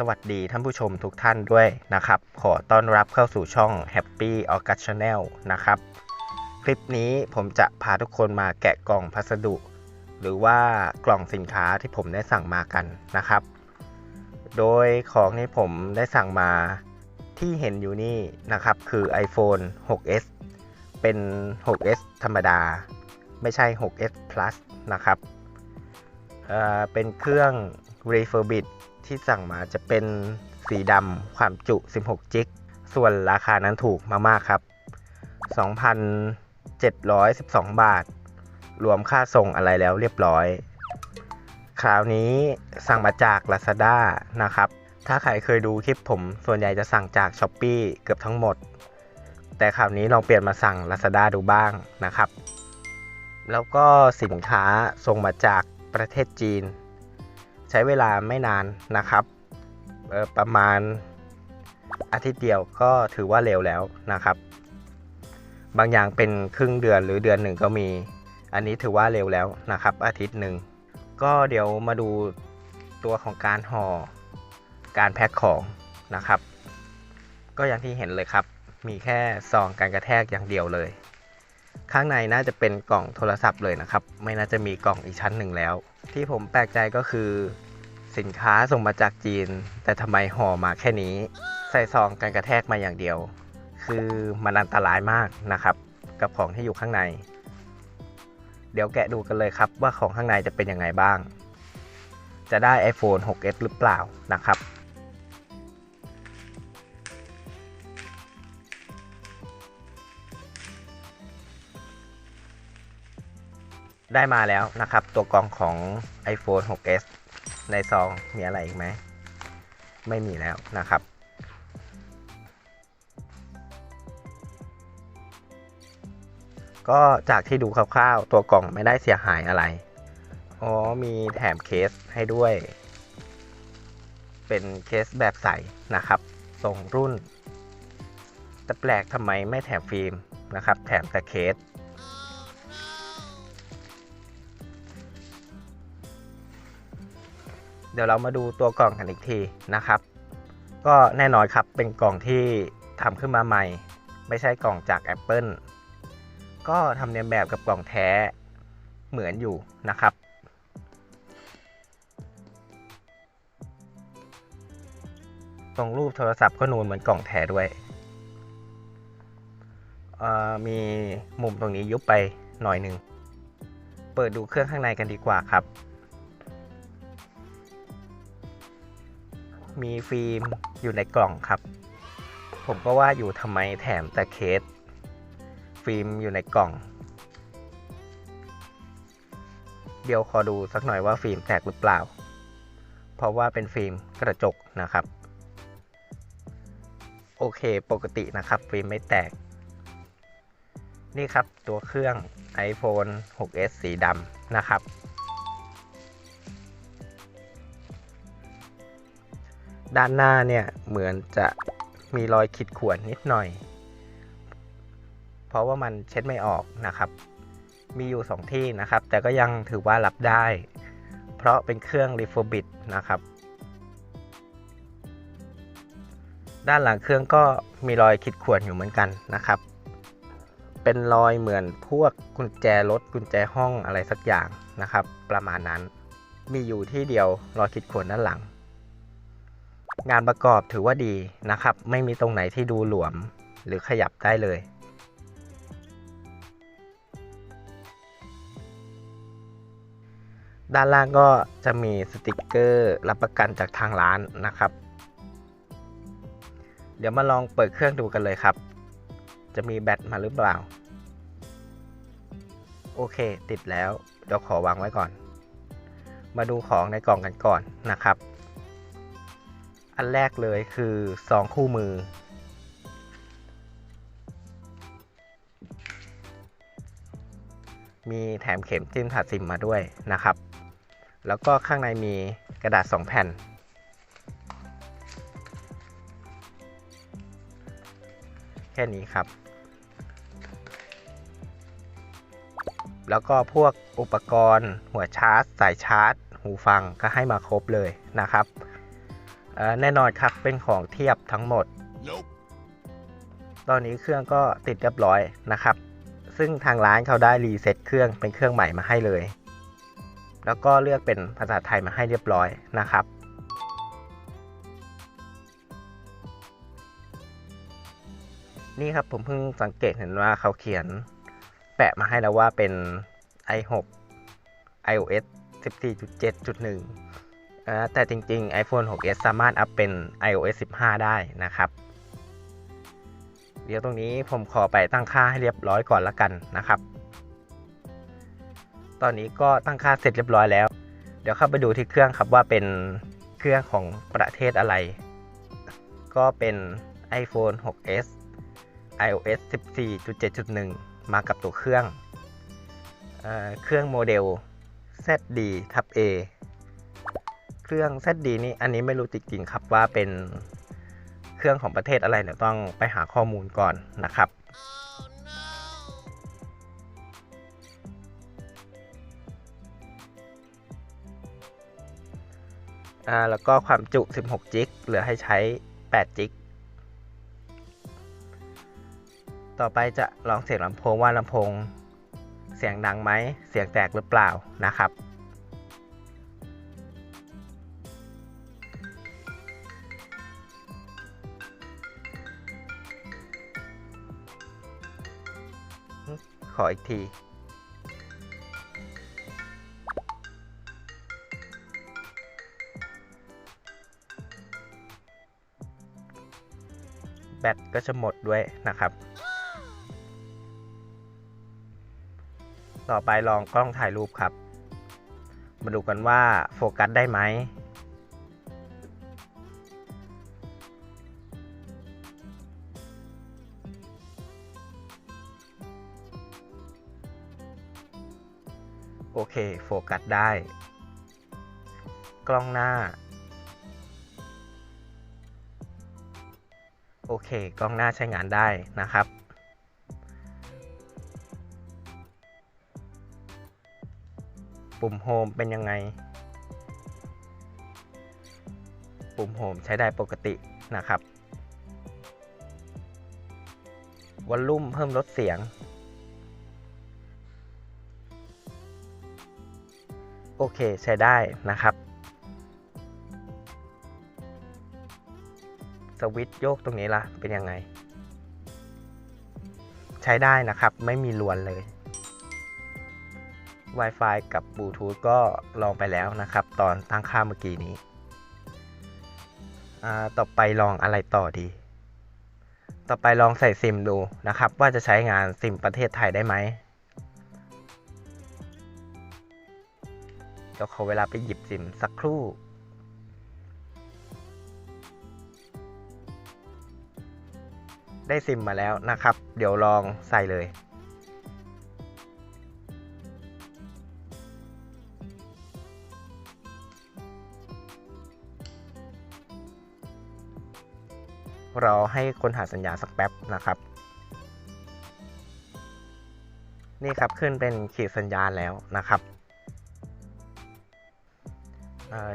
สวัสดีท่านผู้ชมทุกท่านด้วยนะครับ ขอต้อนรับเข้าสู่ช่อง Happy a u g u s t Channel นะครับ คลิปนี้ผมจะพาทุกคนมาแกะกล่องพัสดุ หรือว่ากล่องสินค้าที่ผมได้สั่งมากันนะครับ โดยของที่ผมได้สั่งมาที่เห็นอยู่นี่นะครับ คือ iPhone 6s เป็น 6s ธรรมดา ไม่ใช่ 6s Plus นะครับเเป็นเครื่อง refurbish ที่สั่งมาจะเป็นสีดำความจุ 16 จิก ส่วนราคานั้นถูกมากๆครับ 2,712 บาท รวมค่าส่งอะไรแล้วเรียบร้อย คราวนี้สั่งมาจาก Lazada นะครับ ถ้าใครเคยดูคลิปผมส่วนใหญ่จะสั่งจาก s h อ p e e เกือบทั้งหมด แต่คราวนี้ลองเปลี่ยนมาสั่ง Lazada ดูบ้างนะครับ แล้วก็สินค้าส่งมาจากประเทศจีน ใช้เวลาไม่นานนะครับ ประมาณอาทิตย์เดียวก็ถือว่าเร็วแล้วนะครับ บางอย่างเป็นครึ่งเดือนหรือเดือนหนึ่งก็มี อันนี้ถือว่าเร็วแล้วนะครับ อาทิตย์หนึ่งก็เดี๋ยวมาดูตัวของการห่อการแพ็คของนะครับ ก็อย่างที่เห็นเลยครับ มีแค่ซองการกระแทกอย่างเดียวเลย ข้างในน่าจะเป็นกล่องโทรศัพท์เลยนะครับ ไม่น่าจะมีกล่องอีกชั้นหนึ่งแล้ว ที่ผมแปลกใจก็คือสินค้าส่งมาจากจีน แต่ทำไมห่อมาแค่นี้ ใส่ซองการกระแทกมาอย่างเดียว คือมันอันตรายมากนะครับ กับของที่อยู่ข้างใน เดี๋ยวแกะดูกันเลยครับว่าของข้างในจะเป็นยังไงบ้าง จะได้ iPhone 6s หรือเปล่านะครับ ได้มาแล้วนะครับ ตัวกล่องของ iPhone 6s ในซองมีอะไรอีกไหม ไม่มีแล้วนะครับ ก็จากที่ดูคร่าวๆ ตัวกล่องไม่ได้เสียหายอะไร อ๋อ มีแถมเคสให้ด้วย เป็นเคสแบบใสนะครับทรงรุ่น แต่แปลกทำไมไม่แถมฟิล์มนะครับ แถมแต่เคส เดี๋ยวเรามาดูตัวกล่องกันอีกทีนะครับ ก็แน่นอนครับเป็นกล่องที่ทำขึ้นมาใหม่ ไม่ใช่กล่องจาก Apple ก็ทำเนียนแบบกับกล่องแท้เหมือนอยู่นะครับ ตรงรูปโทรศัพท์ก็นูนเหมือนกล่องแท้ด้วยมีมุมตรงนี้ยุบไปหน่อยหนึ่ง เปิดดูเครื่องข้างในกันดีกว่าครับ มีฟิล์มอยู่ในกล่องครับ ผมก็ว่าอยู่ทำไมแถมแต่เคส ฟิล์มอยู่ในกล่อง เดี๋ยวขอดูสักหน่อยว่าฟิล์มแตกหรือเปล่า เพราะว่าเป็นฟิล์มกระจกนะครับ โอเคปกตินะครับ ฟิล์มไม่แตก นี่ครับตัวเครื่อง iPhone 6s สีดำนะครับ ด้านหน้าเนี่ยเหมือนจะมีรอยขีดข่วนนิดหน่อย เพราะว่ามันเช็ดไม่ออกนะครับ มีอยู่ 2 ที่นะครับ แต่ก็ยังถือว่ารับได้ เพราะเป็นเครื่อง refurbish นะครับ ด้านหลังเครื่องก็มีรอยขีดข่วนอยู่เหมือนกันนะครับ เป็นรอยเหมือนพวกกุญแจรถกุญแจห้องอะไรสักอย่างนะครับ ประมาณนั้น มีอยู่ที่เดียวรอยขีดข่วนด้านหลัง งานประกอบถือว่าดีนะครับ ไม่มีตรงไหนที่ดูหลวมหรือขยับได้เลย ด้านล่างก็จะมีสติกเกอร์รับประกันจากทางร้านนะครับ เดี๋ยวมาลองเปิดเครื่องดูกันเลยครับ จะมีแบตมาหรือเปล่า โอเค ติดแล้ว เดี๋ยวขอวางไว้ก่อน มาดูของในกล่องกันก่อนนะครับ อันแรกเลยคือซองคู่มือ มีแถมเข็มจิ้มถาดซิมมาด้วยนะครับ แล้วก็ข้างในมีกระดาษ 2 แผ่น แค่นี้ครับ แล้วก็พวกอุปกรณ์หัวชาร์จ สายชาร์จ หูฟังก็ให้มาครบเลยนะครับ แน่นอนครับเป็นของเทียบทั้งหมด Nope. ตอนนี้เครื่องก็ติดเรียบร้อยนะครับ ซึ่งทางร้านเขาได้รีเซ็ตเครื่องเป็นเครื่องใหม่มาให้เลย แล้วก็เลือกเป็นภาษาไทยมาให้เรียบร้อยนะครับนี่ครับผมเพิ่งสังเกตเห็นว่าเขาเขียนแปะมาให้แล้วว่าเป็น i6 iOS 14.7.1อ่า แต่จริงๆ iPhone 6s สามารถอัพเป็น iOS 15 ได้นะครับ เดี๋ยวตรงนี้ผมขอไปตั้งค่าให้เรียบร้อยก่อนละกันนะครับ ตอนนี้ก็ตั้งค่าเสร็จเรียบร้อยแล้ว เดี๋ยวเข้าไปดูที่เครื่องครับว่าเป็นเครื่องของประเทศอะไร ก็เป็น iPhone 6s iOS 14.7.1 มากับตัวเครื่องเอเครื่องโมเดล ZD ทับ A เครื่อง ZD นี่อันนี้ไม่รู้จริงๆครับว่าเป็นเครื่องของประเทศอะไรเดี๋ยวต้องไปหาข้อมูลก่อนนะครับอ่าแล้วก็ความจุ 16 จิก เหลือให้ใช้ 8 จิก ต่อไปจะลองเสียงลำโพงว่าลำโพง เสียงดังไหม เสียงแตกหรือเปล่านะครับ ขออีกที แบตก็จะหมดด้วยนะครับ ต่อไปลองกล้องถ่ายรูปครับ มาดูกันว่าโฟกัสได้ไหม โอเค โฟกัสได้ กล้องหน้า โอเค กล้องหน้าใช้งานได้นะครับ ปุ่มโฮมเป็นยังไง ปุ่มโฮมใช้ได้ปกตินะครับวอลลุ่มเพิ่มลดเสียง โอเคใช้ได้นะครับสวิตช์โยกตรงนี้ล่ะเป็นยังไง ใช้ได้นะครับไม่มีลวนเลย Wi-Fi กับบลูทูธก็ลองไปแล้วนะครับ ตอนตั้งค่าเมื่อกี้นี้อ่าต่อไปลองอะไรต่อดี ต่อไปลองใส่ซิมดูนะครับ ว่าจะใช้งานซิมประเทศไทยได้ไหม เดี๋ยวขอเวลาไปหยิบซิมสักครู่ได้ซิมมาแล้วนะครับ เดี๋ยวลองใส่เลยรอให้คนหาสัญญาสักแป๊บนะครับ นี่ครับขึ้นเป็นขีดสัญญาณแล้วนะครับ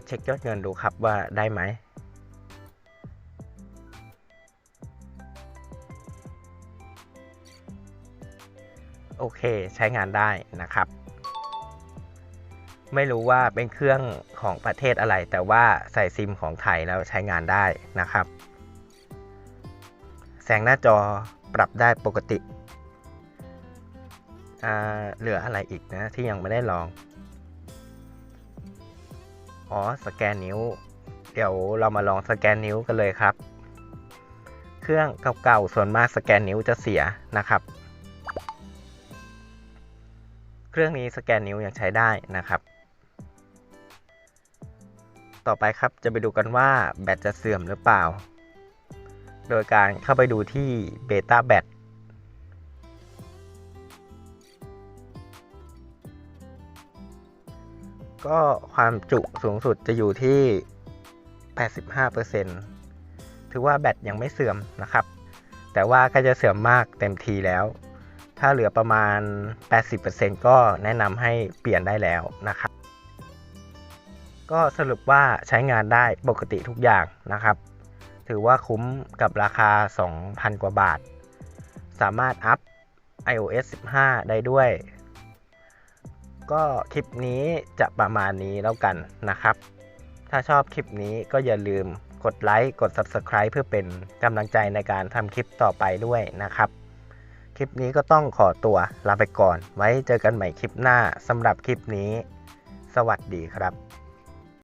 เช็คยอดเงินดูครับว่าได้ไหมโอเคใช้งานได้นะครับ ไม่รู้ว่าเป็นเครื่องของประเทศอะไร แต่ว่าใส่ซิมของไทยแล้วใช้งานได้นะครับ แสงหน้าจอปรับได้ปกติเหลืออะไรอีกนะที่ยังไม่ได้ลอง อ๋อ สแกนนิ้ว เดี๋ยวเรามาลองสแกนนิ้วกันเลยครับ เครื่องเก่าๆส่วนมากสแกนนิ้วจะเสียนะครับ เครื่องนี้สแกนนิ้วยังใช้ได้นะครับ ต่อไปครับจะไปดูกันว่าแบตจะเสื่อมหรือเปล่า โดยการเข้าไปดูที่เบต้าแบต ก็ความจุสูงสุดจะอยู่ที่ 85%ถือว่าแบตยังไม่เสื่อมนะครับ แต่ว่าก็จะเสื่อมมากเต็มทีแล้ว ถ้าเหลือประมาณ 80%ก็แนะนำให้เปลี่ยนได้แล้วนะครับ ก็สรุปว่าใช้งานได้ปกติทุกอย่างนะครับ ถือว่าคุ้มกับราคา 2,000 กว่าบาท สามารถอัพ iOS 15 ได้ด้วย ก็คลิปนี้จะประมาณนี้แล้วกันนะครับ ถ้าชอบคลิปนี้ก็อย่าลืมกดไลค์กด Subscribe เพื่อเป็นกำลังใจในการทำคลิปต่อไปด้วยนะครับ คลิปนี้ก็ต้องขอตัวลาไปก่อน ไว้เจอกันใหม่คลิปหน้าสำหรับคลิปนี้ สวัสดีครับ